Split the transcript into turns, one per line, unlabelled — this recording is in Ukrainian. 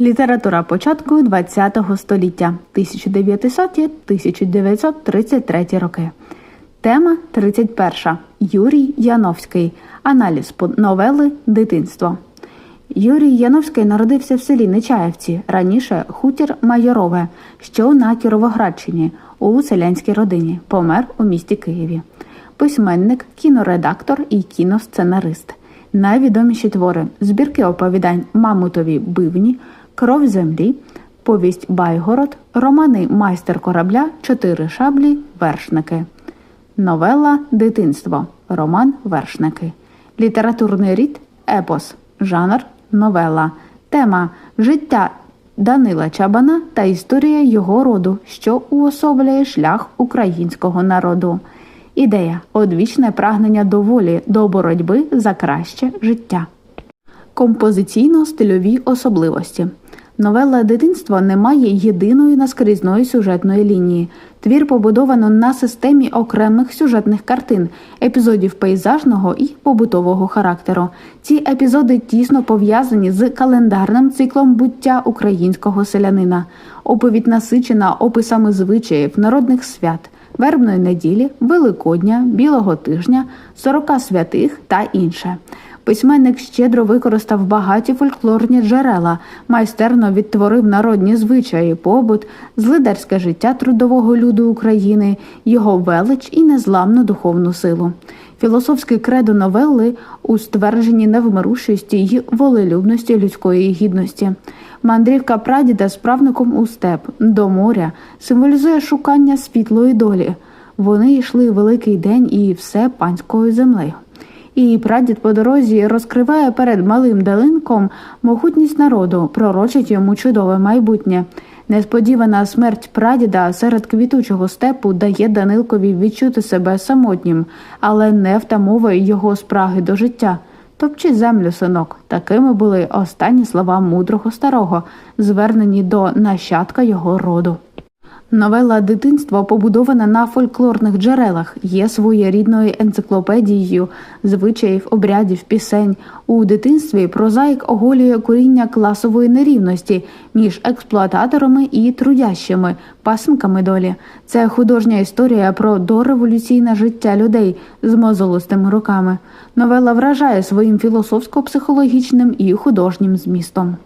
Література початку ХХ століття 1900-1933 роки. Тема 31. Юрій Яновський. Аналіз новели Дитинство. Юрій Яновський народився в селі Нечаївці, раніше хутір Майорове, що на Кіровоградщині, у селянській родині. Помер у місті Києві. Письменник, кіноредактор і кіносценарист. Найвідоміші твори збірки оповідань Мамутові бивні, Кров землі, Повість Байгород, романи Майстер корабля, Чотири шаблі, Вершники. Новела Дитинство. Роман Вершники. Літературний рід Епос. Жанр новела. Тема Життя Данила Чабана та історія його роду, що уособлює шлях українського народу. Ідея одвічне прагнення до волі, до боротьби за краще життя. Композиційно-стильові особливості. Новела дитинства не має єдиної наскрізної сюжетної лінії. Твір побудовано на системі окремих сюжетних картин, епізодів пейзажного і побутового характеру. Ці епізоди тісно пов'язані з календарним циклом буття українського селянина. Оповідь насичена описами звичаїв, народних свят, вербної неділі, Великодня, Білого тижня, сорока святих та інше. Письменник щедро використав багаті фольклорні джерела, майстерно відтворив народні звичаї, побут, злидарське життя трудового люду України, його велич і незламну духовну силу. Філософське кредо новели у ствердженні невмирущості й волелюбності людської гідності. Мандрівка прадіда з правником у степ до моря символізує шукання світлої долі. Вони йшли великий день і все панською землею. І прадід по дорозі розкриває перед малим Далинком могутність народу, пророчить йому чудове майбутнє. Несподівана смерть прадіда серед квітучого степу дає Данилкові відчути себе самотнім, але не втамовує його спраги до життя. Топчи землю, синок. Такими були останні слова мудрого старого, звернені до нащадка його роду. Новела дитинство побудована на фольклорних джерелах, є своєрідною енциклопедією звичаїв, обрядів, пісень. У дитинстві прозаїк оголює коріння класової нерівності між експлуататорами і трудящими, пасенками долі. Це художня історія про дореволюційне життя людей з мозолистими руками. Новела вражає своїм філософсько-психологічним і художнім змістом.